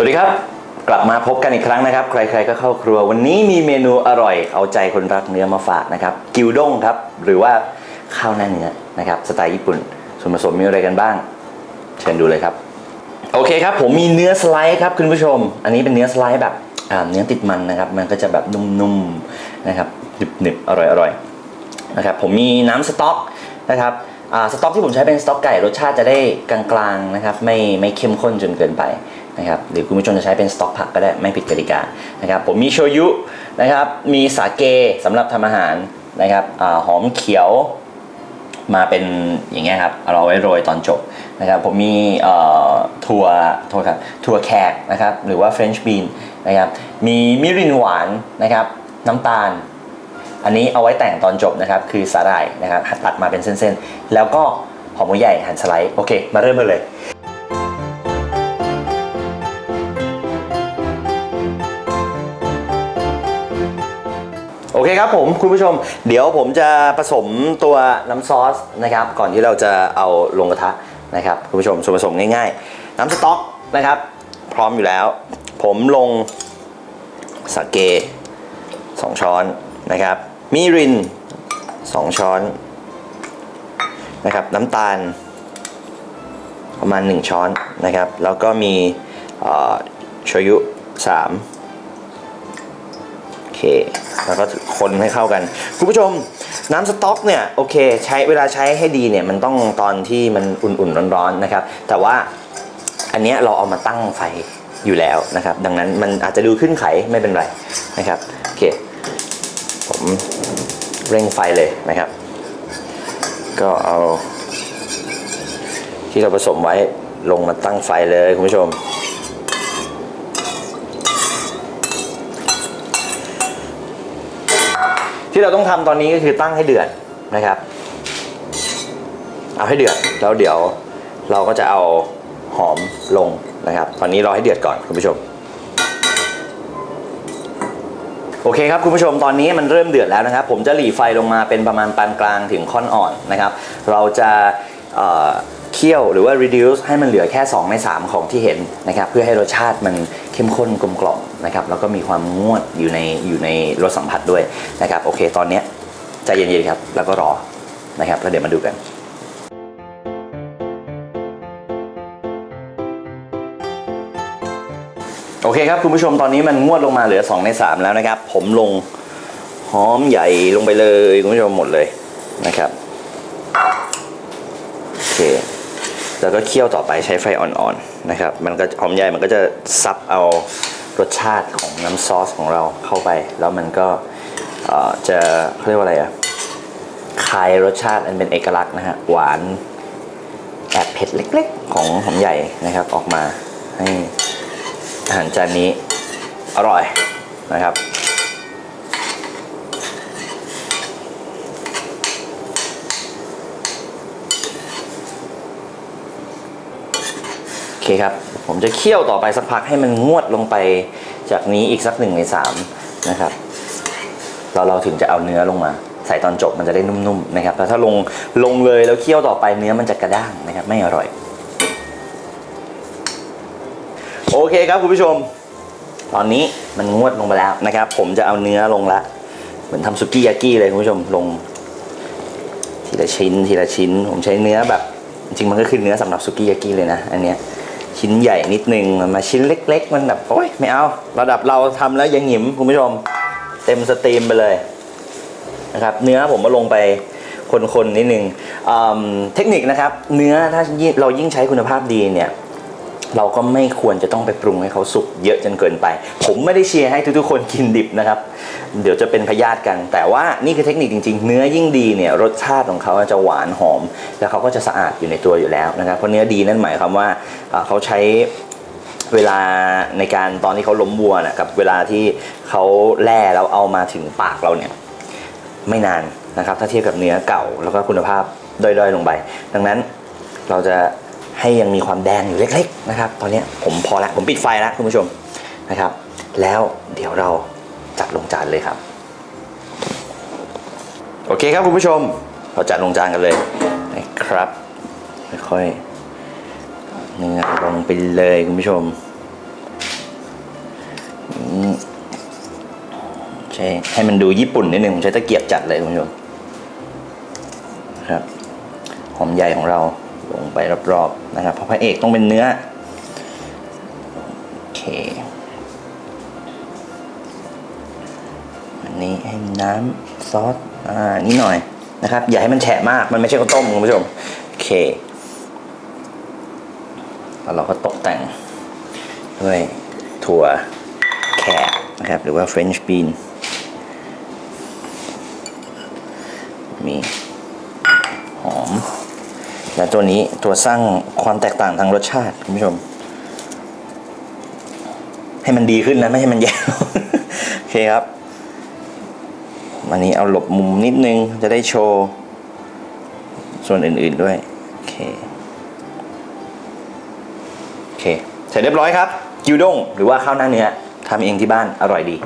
สวัสดีครับกลับมาพบกันอีกครั้งนะครับ ใคร ๆก็เข้าครัว วันนี้มีเมนูอร่อย เอาใจคนรักเนื้อมาฝากนะครับ กิวด้งครับ หรือว่าข้าวหน้าเนื้อนะครับสไตล์ญี่ปุ่น ส่วนผสมมีอะไรกันบ้าง เชิญดูเลยครับ โอเคครับ ผมมีเนื้อสไลด์ครับคุณผู้ชม อันนี้เป็นเนื้อสไลด์แบบเนื้อติดมันนะครับ มันก็จะแบบนุ่มๆนะครับหนึบๆอร่อยๆนะครับผมมีน้ำสต๊อกนะครับสต๊อกที่ผมใช้เป็นสต๊อกไก่รสชาติจะได้กลางๆนะครับไม่ไม่เข้มข้นจนเกินไป นะครับหรือคุณผู้ชมจะใช้เป็นสต๊อกผักก็ได้ไม่ผิดกติกานะครับผมมีโชยุนะครับมีสาเกสำหรับทำอาหารนะครับอหอมเขียวมาเป็นอย่างเงี้ยครับเราเอาไว้โรยตอนจบนะครับผมมีถั่วโทษครับถั่วแขกนะครับหรือว่า French bean นะครับมีมิรินหวานนะครับน้ำตาล อันนี้เอาไว้แต่งตอนจบนะครับคือสาหร่ายนะครับตัดมาเป็นเส้นๆ แล้วก็หอมหัวใหญ่หั่นสไลด์โอเค มาเริ่มกันเลย โอเคครับผมคุณผู้ชม เดี๋ยวผมจะผสมตัวน้ำซอสนะครับ ก่อนที่เราจะเอาลงกระทะนะครับคุณผู้ชมส่วนผสมง่ายๆ น้ำสต๊อกนะครับ พร้อมอยู่แล้ว ผมลงสาเก2 ช้อนนะครับ มิริน 2 ช้อนนะครับน้ำตาล ประมาณ 1 ช้อนนะครับ แล้วก็มีโชยุ 3 เค แล้วก็คนให้เข้ากัน คุณผู้ชมน้ำสต๊อกเนี่ยโอเค ใช้เวลาใช้ให้ดีเนี่ยมันต้องตอนที่มันอุ่นๆร้อนๆนะครับ แต่ว่าอันเนี้ยเราเอามาตั้งไฟอยู่แล้วนะครับ ดังนั้นมันอาจจะดูขึ้นไขไม่เป็นไรนะครับโอเค ผมเร่งไฟเลยนะครับ ก็เอาที่เราผสมไว้ลงมาตั้งไฟเลยคุณผู้ชม ที่เราต้องทำตอนนี้ก็คือตั้งให้เดือดนะครับ เอาให้เดือดแล้วเดี๋ยวเราก็จะเอาหอมลงนะครับ ตอนนี้รอให้เดือดก่อนคุณผู้ชม โอเคครับคุณผู้ชมตอนนี้มันเริ่มเดือดแล้วนะครับ ผมจะหลีไฟลงมาเป็นประมาณปานกลางถึงค่อนอ่อนนะครับ เราจะเเคี่ยวหรือว่า reduce ให้มันเหลือแค่ 2 ใน 3 ของที่เห็นนะครับ เพื่อให้รสชาติมันเข้มข้นกลมกล่อม นะครับแล้วก็มีความงวดอยู่ในอยู่ในรสสัมผัสด้วยนะครับโอเค ตอนนี้ใจเย็นๆครับแล้วก็รอนะครับแล้วเดี๋ยวมาดูกันโอเคครับคุณผู้ชมตอนนี้มันงวดลงมาเหลือ 2 ใน 3 แล้วนะครับ ผมลงหอมใหญ่ลงไปเลยคุณผู้ชมหมดเลยนะครับโอเคแล้วก็เคี่ยวต่อไปใช้ไฟอ่อนๆนะครับ มันก็หอมใหญ่มันก็จะซับเอา รสชาติของน้ำซอสของเราเข้าไป แล้วมันก็จะเขาเรียกว่าอะไรอะคายรสชาติอันเป็นเอกลักษณ์นะฮะ หวานแอบเผ็ดเล็กๆ ของหอมใหญ่นะครับ ออกมาให้อาหารจานนี้อร่อยนะครับ เคครับ ผมจะเคี่ยวต่อไปสักพักให้มันงวดลงไปจากนี้อีกสักหนึ่งในสามนะครับ เราเราถึงจะเอาเนื้อลงมา ใส่ตอนจบมันจะได้นุ่มๆนะครับแต่ถ้าลงลงเลยแล้วเคี่ยวต่อไปเนื้อมันจะกระด้างนะครับ ไม่อร่อย โอเคครับคุณผู้ชม ตอนนี้มันงวดลงไปแล้วนะครับ ผมจะเอาเนื้อลงละเหมือนทำสุกี้ยากิเลยคุณผู้ชมลง ทีละชิ้น ทีละชิ้น ผมใช้เนื้อแบบจริงมันก็คือเนื้อสำหรับสุกี้ยากิเลยนะ อันเนี้ย ชิ้นใหญ่นิดนึงมาชิ้นเล็ก ๆ มันแบบโอ๊ยไม่เอา ระดับเราทำแล้วยังหยิมคุณผู้ชม เต็มสตรีมไปเลยนะครับ เนื้อผมมาลงไปคนๆนิดนึงเทคนิคนะครับ เนื้อถ้าเรายิ่งใช้คุณภาพดีเนี่ย เราก็ไม่ควรจะต้องไปปรุงให้เขาสุกเยอะจนเกินไป ผมไม่ได้เชียร์ให้ทุกๆ คนกินดิบนะครับ เดี๋ยวจะเป็นพยาธิกัน แต่ว่านี่คือเทคนิคจริงๆ เนื้อยิ่งดีเนี่ยรสชาติของเขาจะหวานหอม แล้วเขาก็จะสะอาดอยู่ในตัวอยู่แล้วนะครับ เพราะเนื้อดีนั่นหมายความว่าเขาใช้เวลาในการตอนที่เขาล้มวัวนะกับเวลาที่เขาแล่แล้วเอามาถึงปากเราเนี่ยไม่นานนะครับ ถ้าเทียบกับเนื้อเก่าแล้วก็คุณภาพด้อยๆลงไป ดังนั้นเราจะ ให้ยังมีความแดงอยู่เล็ก ๆ นะครับ ตอนนี้ผมพอแล้วผมปิดไฟแล้วคุณผู้ชมนะครับ แล้วเดี๋ยวเราจัดลงจานเลยครับ โอเคครับคุณผู้ชมเราจัดลงจานกันเลยนะครับค่อยๆเนื้อลงไปเลยคุณผู้ชมใช่ให้มันดูญี่ปุ่นนิดนึงผมใช้ตะเกียบจัดเลยคุณผู้ชมครับหอมใหญ่ของเรา ลงไปรอบๆนะครับเพราะพระเอกต้องเป็นเนื้อโอเคอันนี้ให้น้ำซอสอ่านิดหน่อยนะครับ อย่าให้มันแฉะมากมันไม่ใช่ข้าวต้มคุณผู้ชมโอเคแล้วเราก็ตกแต่งด้วยถั่วแขกนะครับ หรือว่า French bean มี และตัวนี้ตัวสร้างความแตกต่างทางรสชาติคุณผู้ชม ให้มันดีขึ้นนะ ไม่ให้มันแย่โอเคครับวันนี้เอาหลบมุมนิดนึงจะได้โชว์ ส่วนอื่นๆด้วย โอเค โอเค เสร็จเรียบร้อยครับกิวด้งหรือว่าข้าวหน้าเนื้อทำเองที่บ้านอร่อยดี